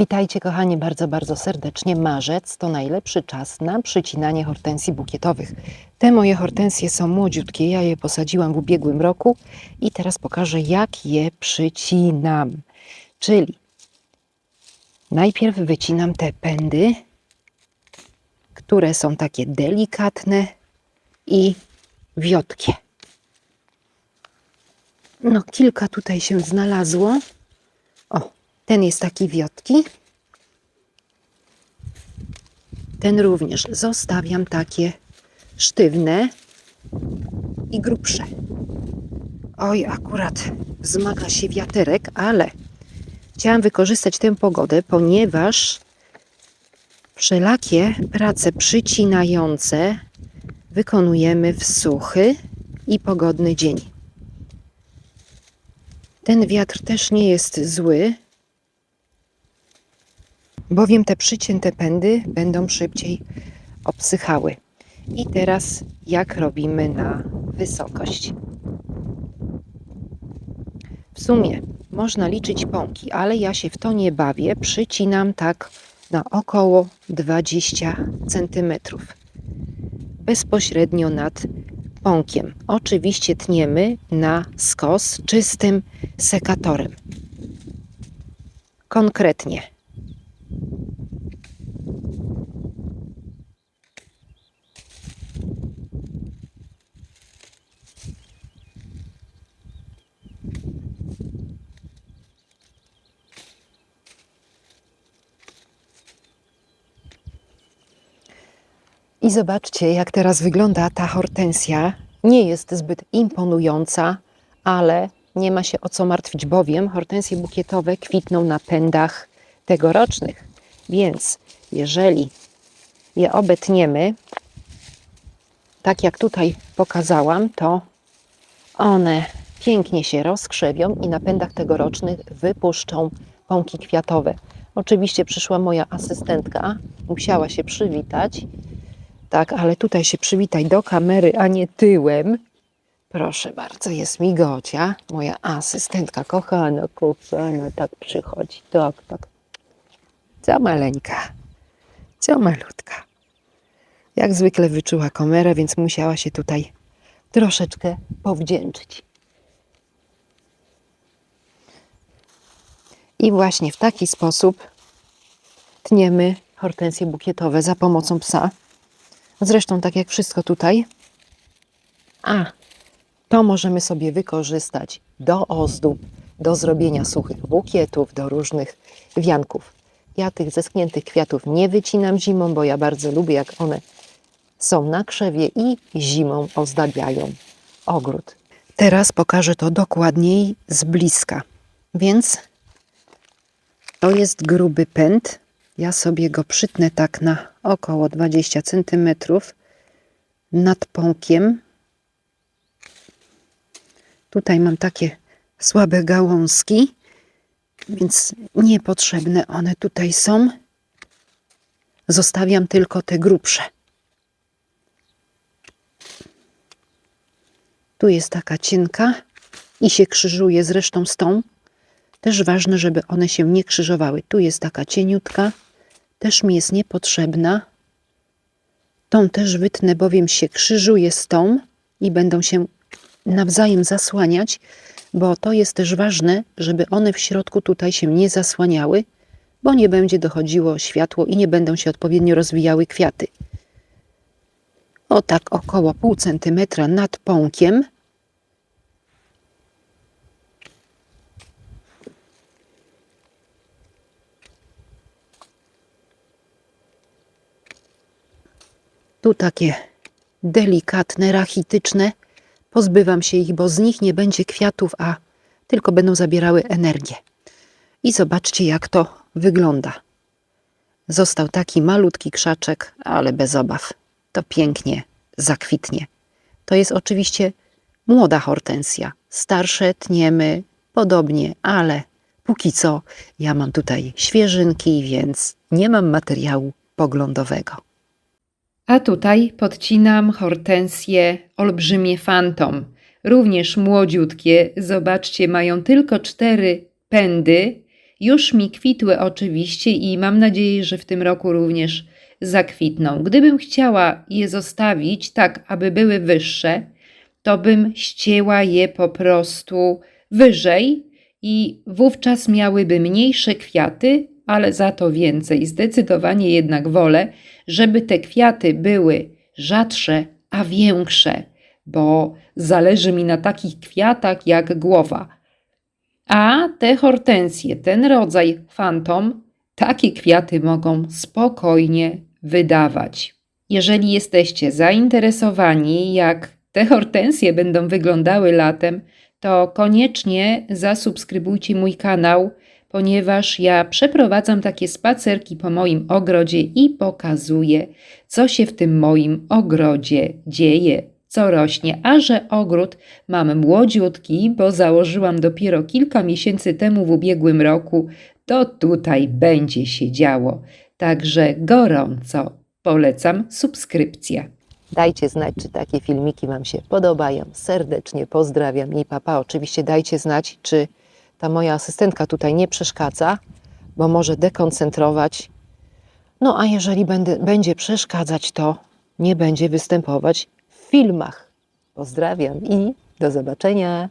Witajcie kochani bardzo, bardzo serdecznie. Marzec to najlepszy czas na przycinanie hortensji bukietowych. Te moje hortensje są młodziutkie, ja je posadziłam w ubiegłym roku i teraz pokażę jak je przycinam. Czyli najpierw wycinam te pędy, które są takie delikatne i wiotkie. No kilka tutaj się znalazło. Ten jest taki wiotki. Ten również zostawiam takie sztywne i grubsze. Oj, akurat wzmaga się wiaterek, ale chciałam wykorzystać tę pogodę, ponieważ wszelakie prace przycinające wykonujemy w suchy i pogodny dzień. Ten wiatr też nie jest zły, bowiem te przycięte pędy będą szybciej obsychały. I teraz jak robimy na wysokość? W sumie można liczyć pąki, ale ja się w to nie bawię. Przycinam tak na około 20 cm. Bezpośrednio nad pąkiem. Oczywiście tniemy na skos czystym sekatorem. Konkretnie. I zobaczcie, jak teraz wygląda ta hortensja. Nie jest zbyt imponująca, ale nie ma się o co martwić, bowiem hortensje bukietowe kwitną na pędach tegorocznych. Więc jeżeli je obetniemy, tak jak tutaj pokazałam, to one pięknie się rozkrzewią i na pędach tegorocznych wypuszczą pąki kwiatowe. Oczywiście przyszła moja asystentka, musiała się przywitać. Tak, ale tutaj się przywitaj do kamery, a nie tyłem. Proszę bardzo, jest mi Gocia, moja asystentka, kochana, kochana, tak przychodzi, tak, tak. Co maleńka, co malutka. Jak zwykle wyczuła kamerę, więc musiała się tutaj troszeczkę powdzięczyć. I właśnie w taki sposób tniemy hortensje bukietowe za pomocą psa. Zresztą tak jak wszystko tutaj. A to możemy sobie wykorzystać do ozdób, do zrobienia suchych bukietów, do różnych wianków. Ja tych zeschniętych kwiatów nie wycinam zimą, bo ja bardzo lubię, jak one są na krzewie i zimą ozdabiają ogród. Teraz pokażę to dokładniej z bliska. Więc to jest gruby pęd. Ja sobie go przytnę tak na około 20 cm nad pąkiem. Tutaj mam takie słabe gałązki, więc niepotrzebne one tutaj są. Zostawiam tylko te grubsze. Tu jest taka cienka i się krzyżuje zresztą z tą. Też ważne, żeby one się nie krzyżowały. Tu jest taka cieniutka, też mi jest niepotrzebna. Tą też wytnę, bowiem się krzyżuje z tą i będą się nawzajem zasłaniać, bo to jest też ważne, żeby one w środku tutaj się nie zasłaniały, bo nie będzie dochodziło światło i nie będą się odpowiednio rozwijały kwiaty. O tak około pół centymetra nad pąkiem. Tu takie delikatne, rachityczne. Pozbywam się ich, bo z nich nie będzie kwiatów, a tylko będą zabierały energię. I zobaczcie, jak to wygląda. Został taki malutki krzaczek, ale bez obaw. To pięknie zakwitnie. To jest oczywiście młoda hortensja. Starsze tniemy podobnie, ale póki co ja mam tutaj świeżynki, więc nie mam materiału poglądowego. A tutaj podcinam hortensje olbrzymie fantom. Również młodziutkie, zobaczcie, mają tylko cztery pędy Już mi kwitły oczywiście i mam nadzieję, że w tym roku również zakwitną. Gdybym chciała je zostawić tak, aby były wyższe, to bym ścięła je po prostu wyżej i wówczas miałyby mniejsze kwiaty, ale za to więcej. Zdecydowanie jednak wolę, żeby te kwiaty były rzadsze, a większe, bo zależy mi na takich kwiatach jak głowa. A te hortensje, ten rodzaj fantom, takie kwiaty mogą spokojnie wydawać. Jeżeli jesteście zainteresowani, jak te hortensje będą wyglądały latem, to koniecznie zasubskrybujcie mój kanał, ponieważ ja przeprowadzam takie spacerki po moim ogrodzie i pokazuję, co się w tym moim ogrodzie dzieje, co rośnie. A że ogród mam młodziutki, bo założyłam dopiero kilka miesięcy temu w ubiegłym roku, to tutaj będzie się działo. Także gorąco polecam subskrypcję. Dajcie znać, czy takie filmiki Wam się podobają. Serdecznie pozdrawiam i papa. Oczywiście dajcie znać, czy ta moja asystentka tutaj nie przeszkadza, bo może dekoncentrować. No a jeżeli będę, będzie przeszkadzać, to nie będzie występować w filmach. Pozdrawiam i do zobaczenia.